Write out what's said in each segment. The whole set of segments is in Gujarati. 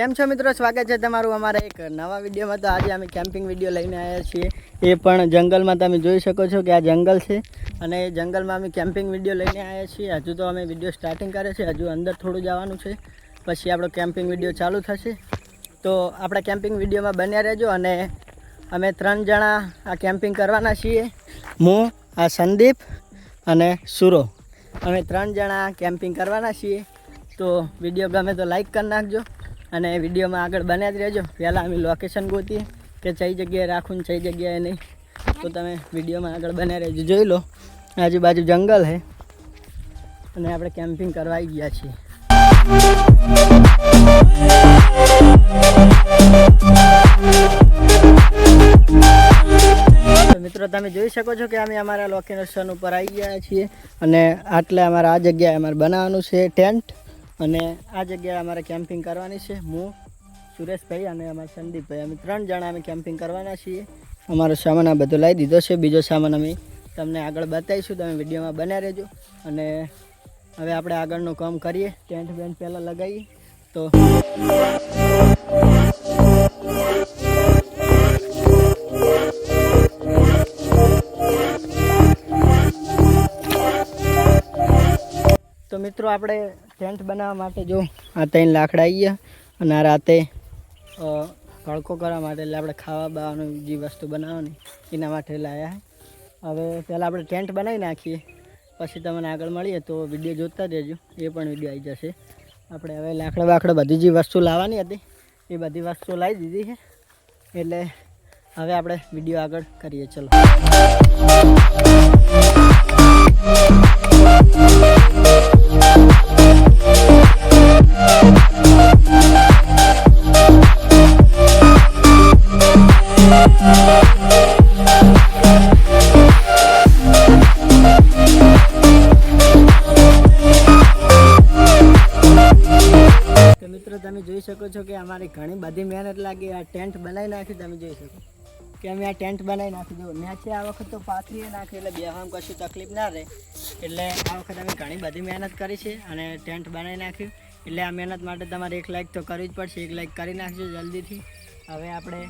કેમ છો મિત્રો? સ્વાગત છે તમારું અમારા એક નવા વિડીયોમાં. તો આજે અમે કેમ્પિંગ વીડિયો લઈને આવ્યા છીએ. એ પણ જંગલમાં તમે જોઈ શકો છો કે આ જંગલ છે અને એ જંગલમાં અમે કેમ્પિંગ વીડિયો લઈને આવ્યા છીએ. હજુ તો અમે વીડિયો સ્ટાર્ટિંગ કરે છે. હજુ અંદર થોડું જવાનું છે. પછી આપણો કેમ્પિંગ વીડિયો ચાલુ થશે. તો આપણે કેમ્પિંગ વિડીયોમાં બન્યા રહેજો અને અમે ત્રણ જણા આ કેમ્પિંગ કરવાના છીએ. હું આ સંદીપ અને સુરો. અમે ત્રણ જણા કેમ્પિંગ કરવાના છીએ. તો વીડિયો ગમે તો લાઈક કરી નાખજો. અને વિડીયોમાં આગળ બન્યા જ રહેજો. પહેલાં અમે લોકેશન ગોતીએ કે કઈ જગ્યાએ રાખું ને કઈ જગ્યાએ નહીં. તો તમે વિડીયોમાં આગળ બન્યા રહેજો. જોઈ લો, આજુબાજુ જંગલ છે અને આપણે કેમ્પિંગ કરવા ગયા છીએ. મિત્રો, તમે જોઈ શકો છો કે અમે અમારા લોકેશન ઉપર આવી ગયા છીએ. અને આટલે અમારે આ જગ્યાએ અમારે બનાવવાનું છે ટેન્ટ. અને આ જગ્યાએ અમારે કેમ્પિંગ કરવાની છે. હું, સુરેશભાઈ અને અમારા સંદીપભાઈ. અમે ત્રણ જણા અમે કેમ્પિંગ કરવાના છીએ. અમારો સામાન આ બધો લાવી દીધો છે. બીજો સામાન અમે તમને આગળ બતાવીશું. તમે વિડીયોમાં બનાવી રહેજો. અને હવે આપણે આગળનું કામ કરીએ. ટેન્ટ બેન્ટ પહેલાં લગાવીએ. તો તો મિત્રો, આપણે ટેન્ટ બનાવવા માટે જો આ ત્રણ લાકડા આવી ગયા અને આ રાતે તડકો કરવા માટે એટલે આપણે ખાવા બાવાનું જે વસ્તુ બનાવવાની, એના માટે લાવ્યા હવે પહેલાં આપણે ટેન્ટ બનાવી નાખીએ, પછી તમને આગળ મળીએ તો વીડિયો જોતા રહેજો, એ પણ વીડિયો આવી જશે. આપણે હવે લાકડા બાકડા બધી જે વસ્તુ લાવવાની હતી, એ બધી વસ્તુ લાવી દીધી છે એટલે હવે આપણે વીડિયો આગળ કરીએ, ચલો. લાગી, આ ટેન્ટ બનાવી નાખી, તમે જોઈ શકો. કે અમે આ ટેન્ટ બનાવી નાખી દો મેં આ વખત તો પાથરીએ નાખી, એટલે બેવામાં કશું તકલીફ ના રહે. એટલે આ વખત અમે ઘણી બધી મહેનત કરી છે અને ટેન્ટ બનાવી નાખ્યું. એટલે આ મહેનત માટે તમારે એક લાઈક તો કરવી જ પડશે. એક લાઈક કરી નાખજો જલ્દીથી. હવે આપણે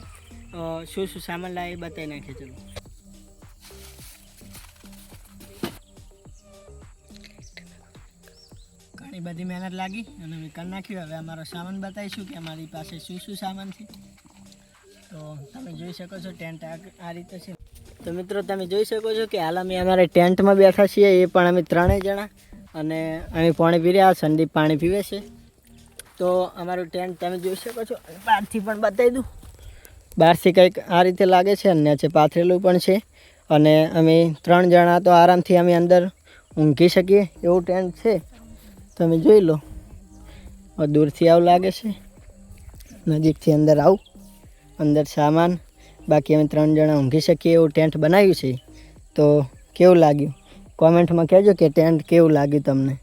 શું શું સામાન લાવી બતાવી નાખીએ ચલો. ઘણી બધી મહેનત લાગી અને અમે કરી નાખ્યું. હવે અમારો સામાન બતાવીશું કે અમારી પાસે શું શું સામાન છે. તો તમે જોઈ શકો છો ટેન્ટ આ રીતે છે. તો મિત્રો, તમે જોઈ શકો છો કે હાલ અમે અમારે ટેન્ટમાં બેઠા છીએ. એ પણ અમે ત્રણેય જણા અને અમે પાણી પી રહ્યા, સંદીપ પાણી પીવે છે. તો અમારું ટેન્ટ તમે જોઈ શકો છો. બહારથી પણ બતાવી દઉં. બહારથી કંઈક આ રીતે લાગે છે અને છે પાથરેલું પણ છે. અને અમે ત્રણ જણા તો આરામથી અમે અંદર ઊંઘી શકીએ. એવું ટેન્ટ છે. તમે જોઈ લો. દૂરથી આવું લાગે છે. નજીકથી અંદર આવું. અંદર સામાન. બાકી અમે ત્રણ જણા ઊંઘી શકીએ એવું ટેન્ટ બનાવ્યું છે. તો કેવું લાગ્યું? કોમેન્ટમાં કહેજો કે ટેન્ટ કેવું લાગ્યું તમને?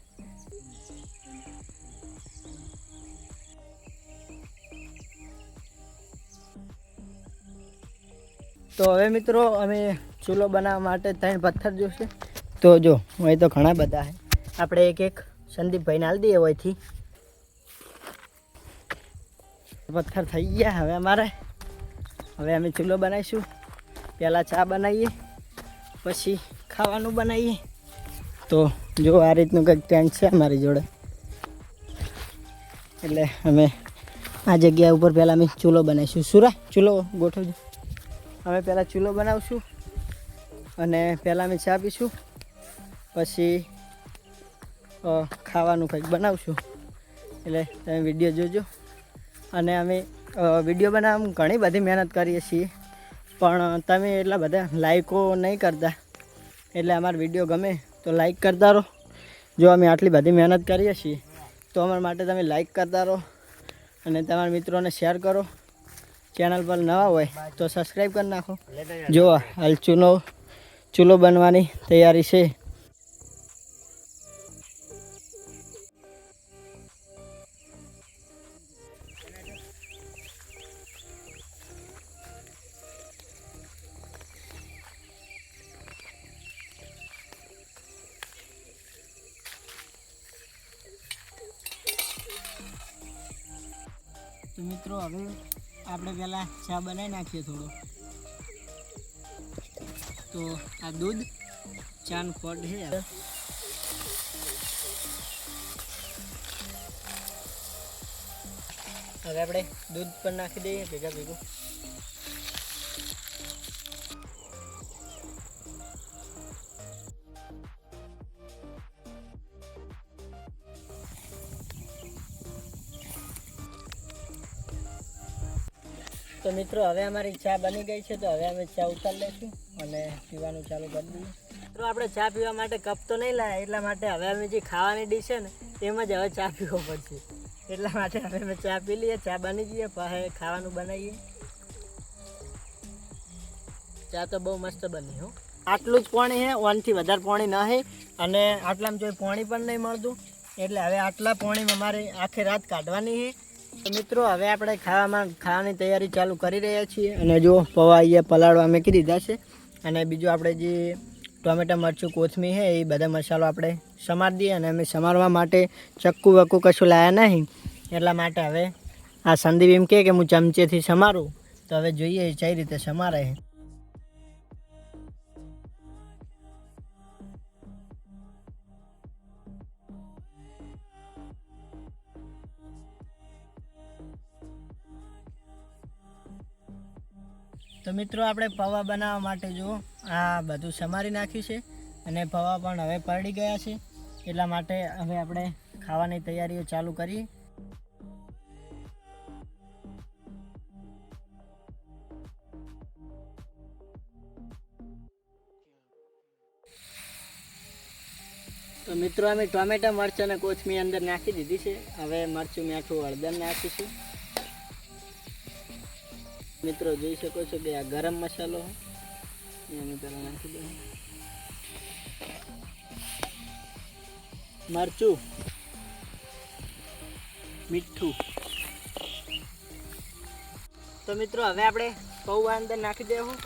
તો હવે મિત્રો, અમે ચૂલો બનાવવા માટે ત્રણ પથ્થર જોશે. તો જો, અહીં તો ઘણા બધા છે. આપણે એક એક સંદીપભાઈને હાલ દઈએ હોયથી પથ્થર થઈ ગયા હવે અમારે. હવે અમે ચૂલો બનાવીશું. પહેલાં ચા બનાવીએ, પછી ખાવાનું બનાવીએ. તો જો આ રીતનું કંઈક ટેન્ટ છે અમારી જોડે. એટલે અમે આ જગ્યા ઉપર પહેલાં અમે ચૂલો બનાવીશું. સુરા, ચૂલો ગોઠવજો. અમે પહેલાં ચૂલો બનાવશું અને પહેલાં અમે ચા પીશું. પછી ખાવાનું કંઈક બનાવશું. એટલે તમે વીડિયો જોજો. અને અમે વીડિયો બનાવવામાં ઘણી બધી મહેનત કરીએ છીએ. પણ તમે એટલા બધા લાઈકો નહીં કરતા. એટલે અમારો વીડિયો ગમે તો લાઈક કરતા રહો. જો અમે આટલી બધી મહેનત કરીએ છીએ, તો અમારા માટે તમે લાઈક કરતા રહો. અને તમારા મિત્રોને શેર કરો. ચેનલ પર નવા હોય તો સબસ્ક્રાઈબ કરી નાખો. જો હાલ ચૂલો ચૂલો બનવાની તૈયારી છે. તો મિત્રો, હવે આપણે પહેલાં ચા બનાવી નાખીએ થોડો. તો આ દૂધ ચાન ખોટ છે હવે આપણે દૂધ પણ નાખી દઈએ, ભેગા ભેગું. મિત્રો, હવે અમારી ચા બની ગઈ છે, તો હવે અમે ચા ઉતારી લઈશું અને પીવાનું ચાલુ કરી દઈએ. મિત્રો, આપણે ચા પીવા માટે કપ તો નહીં લાયા, એટલા માટે હવે અમે જે ખાવાની ડીશ છે ને, એમાં જ હવે ચા પીવો પડશે. એટલા માટે હવે અમે ચા પી લઈએ, ચા બની જઈએ પછી ખાવાનું બનાવીએ. ચા તો બહુ મસ્ત બની, હો. આટલું જ પાણી છે, ઓનથી વધારે પાણી ન અને આટલામાં જોઈ પાણી પણ નહીં મળતું. એટલે હવે આટલા પાણીમાં અમારે આખી રાત કાઢવાની છે. મિત્રો, હવે આપણે ખાવામાં ખાવાની તૈયારી ચાલુ કરી રહ્યા છીએ. અને જો પૌવા અહીંયા પલાળવા મેં દીધા છે. અને બીજું આપણે જે ટોમેટા, મરચું કોથમી છે, એ બધા મસાલો આપણે સમાર દઈએ અને અમે સમારવા માટે ચક્કુ વક્કુ કશું લાયા નહીં. એટલા માટે હવે આ સંદીપ એમ કહે કે હું ચમચેથી સમારું. તો હવે જોઈએ કઈ રીતે સમારે તો મિત્રો આપણે પૌવા બનાવવા માટે જો આ બધું સમારી નાખ્યું છે અને પૌવા પણ હવે પલળી ગયા છે એટલા માટે હવે આપણે ખાવાની તૈયારીઓ ચાલુ કરીએ. તો મિત્રો અમે ટોમેટા મરચાં અને કોથમી અંદર નાખી દીધી છે. હવે મરચું મીઠું હળદર નાખીશું મિત્રો જોઈ શકો છો કે આ ગરમ મસાલો નાખી દઉં. મરચું. મીઠું. તો મિત્રો હવે આપણે પૌવા અંદર નાખી દેવું.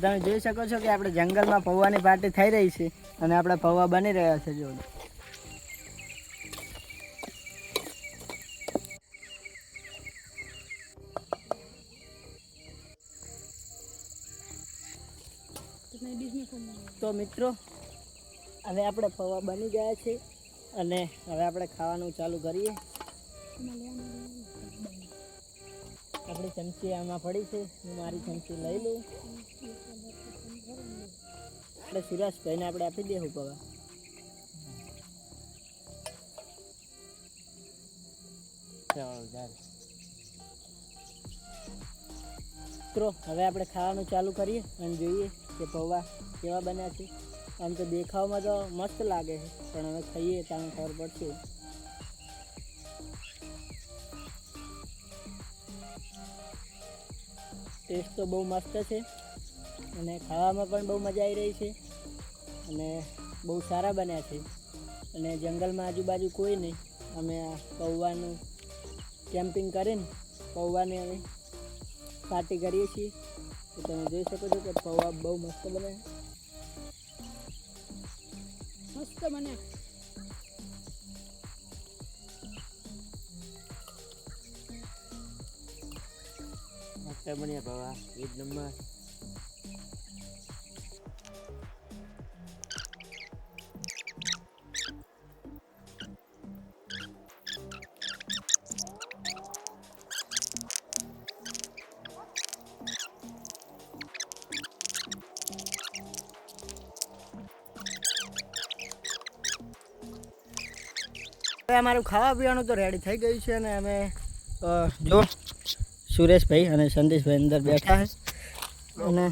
તમે જોઈ શકો છો કે આપણે જંગલમાં પૌવાની પાર્ટી થઈ રહી છે અને આપણે પૌવા બની રહ્યા છે જો તો મિત્રો હવે આપણે પૌવા બની ગયા છે અને હવે આપણે ખાવાનું ચાલુ કરીએ. આપણી ચમચી આમાં પડી છે હું મારી ચમચી લઈ લઉં. આપણે સુરેશભાઈને આપણે આપી દેવું પવા મિત્રો હવે આપણે ખાવાનું ચાલુ કરીએ અને જોઈએ. કે પૌવા કેવા બન્યા છે? આમ તો દેખાવમાં તો મસ્ત લાગે છે, પણ હવે ખાઈએ તો ખબર પડશે. ટેસ્ટ તો બહુ મસ્ત છે, અને ખાવામાં પણ બહુ મજા આવી રહી છે, અને બહુ સારા બન્યા છે. અને જંગલમાં આજુબાજુ કોઈ નહીં, અમે આ પૌવાનું કેમ્પિંગ કરીને પૌવાની અમે પાર્ટી કરીએ છીએ. તો તમે જોઈ શકો છો કે પૌવા બહુ મસ્ત બને મસ્ત બને. મસ્ત બન્યા પૌવા. એક નંબર. હવે અમારું ખાવા પીવાનું તો રેડી થઈ ગયું છે અને અમે જો, સુરેશભાઈ અને સંદેશભાઈ અંદર બેઠા છે. અને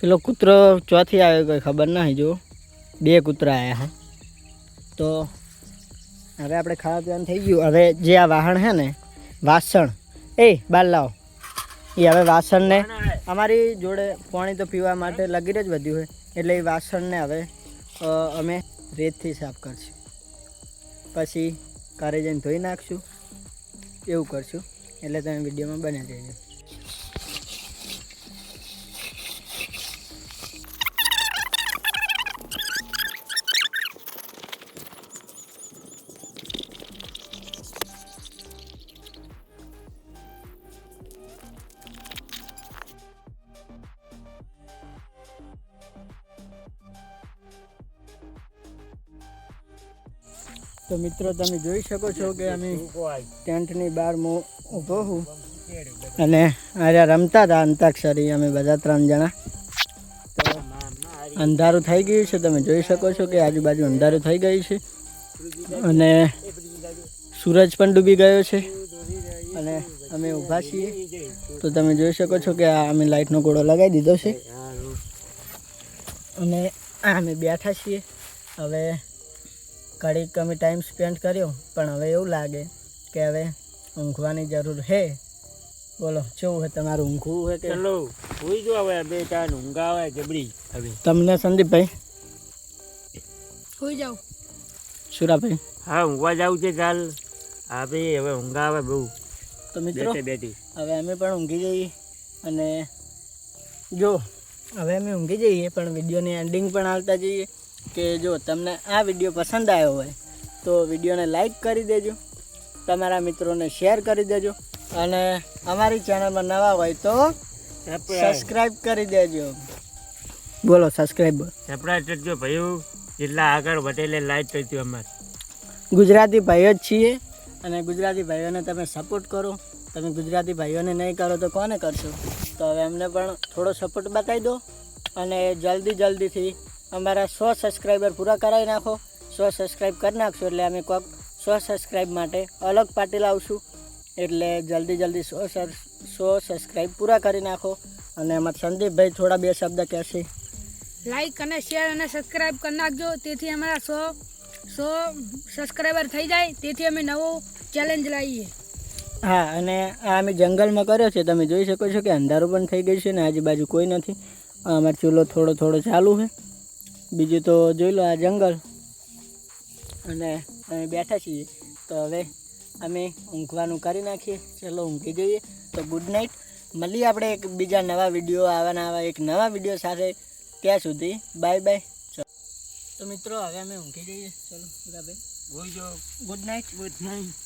પેલો કૂતરો ચોથી આવ્યો કોઈ ખબર નહીં જો બે કૂતરા આવ્યા હા તો હવે આપણે ખાવા પીવાનું થઈ ગયું. હવે જે આ વાહણ છે ને, વાસણ, એ બાર લાવો. એ હવે વાસણને અમારી જોડે પાણી તો પીવા માટે લગીર જ વધ્યું હોય એટલે એ વાસણને હવે અમે રેતથી સાફ કરશું. પછી કારે જઈને ધોઈ નાખશું. એવું કરશું. એટલે તમે વિડીયોમાં બને જજો તો મિત્રો, તમે જોઈ શકો છો કે અમે ટેન્ટની બહાર હું ઊભો હું. અને આર્યા રમતા હતા અંતાક્ષરી, અમે બધા ત્રણ જણા. તો અંધારું થઈ ગયું છે, તમે જોઈ શકો છો કે આજુબાજુ અંધારું થઈ ગયું છે. અને સૂરજ પણ ડૂબી ગયો છે. અને અમે ઊભા છીએ. તો તમે જોઈ શકો છો કે આ અમે લાઇટનો ગોળો લગાવી દીધો છે. અને આ અમે બેઠા છીએ. હવે ઘડીક અમે ટાઈમ સ્પેન્ડ કર્યો પણ હવે એવું લાગે કે હવે ઊંઘવાની જરૂર છે. બોલો કેવું છે તમારું? ઊંઘવું હોય કે? ચલો સુઈ જો હવે બે ચાર ઊંઘ આવે જબડી હવે. તમને સંદીપભાઈ? સુઈ જાઓ. સુરાભાઈ? હા ઊંઘવા જાવ છે ચાલ. હા ભાઈ હવે ઊંઘ આવે બહુ. તો મિત્રો બેઠે હવે અમે પણ ઊંઘી જઈએ અને જો હવે અમે ઊંઘી જઈએ પણ વિડીયોની એન્ડિંગ પણ આવતા જઈએ. કે જો તમને આ વીડિયો પસંદ આવ્યો હોય તો વિડીયોને લાઈક કરી દેજો તમારા મિત્રોને શેર કરી દેજો અને અમારી ચેનલમાં નવા હોય તો સબસ્ક્રાઈબ કરી દેજો. બોલો સબસ્ક્રાઈબ સપડા કરજો ભાઈઓ. જેટલા આગળ વધેલે લાઈક કરજો અમારે. ગુજરાતી ભાઈઓ જ છીએ અને ગુજરાતી ભાઈઓને તમે સપોર્ટ કરો. તમે ગુજરાતી ભાઈઓને નહીં કરો તો કોને કરશો? તો હવે એમને પણ થોડો સપોર્ટ બતાવી દો અને જલ્દી જલ્દીથી અમારા સો સબસ્ક્રાઈબર પૂરા કરાવી નાખો. સો સબસ્ક્રાઈબ કરી નાખશો એટલે અમે કોઈક સો સબસ્ક્રાઈબ માટે અલગ પાર્ટી લાવશું. એટલે જલ્દી જલ્દી સો સો સબસ્ક્રાઈબ પૂરા કરી નાખો. અને એમાં સંદીપભાઈ થોડા બે શબ્દ કહેશે. લાઈક અને શેર અને સબસ્ક્રાઈબ કરી નાખજો. તેથી અમારા સો સો સબસ્ક્રાઈબર થઈ જાય. તેથી અમે નવો ચેલેન્જ લાવીએ. હા અને આ અમે જંગલમાં કર્યો છે. તમે જોઈ શકો છો કે અંધારું પણ થઈ ગયું છે ને આજુબાજુ કોઈ નથી. અમારો ચૂલો થોડો થોડો ચાલુ છે. બીજું તો જોઈ લો આ જંગલ. અને અમે બેઠા છીએ. તો હવે અમે ઊંઘવાનું કરી નાખીએ. ચલો ઊંઘી જઈએ. તો ગુડ નાઇટ મળીએ આપણે એક બીજા નવા વીડિયો આવવાના આવા એક નવા વીડિયો સાથે. ત્યાં સુધી બાય બાય ચલો. તો મિત્રો હવે અમે ઊંઘી જઈએ. ચલો બરાબર ગુડ નાઇટ ગુડ નાઇટ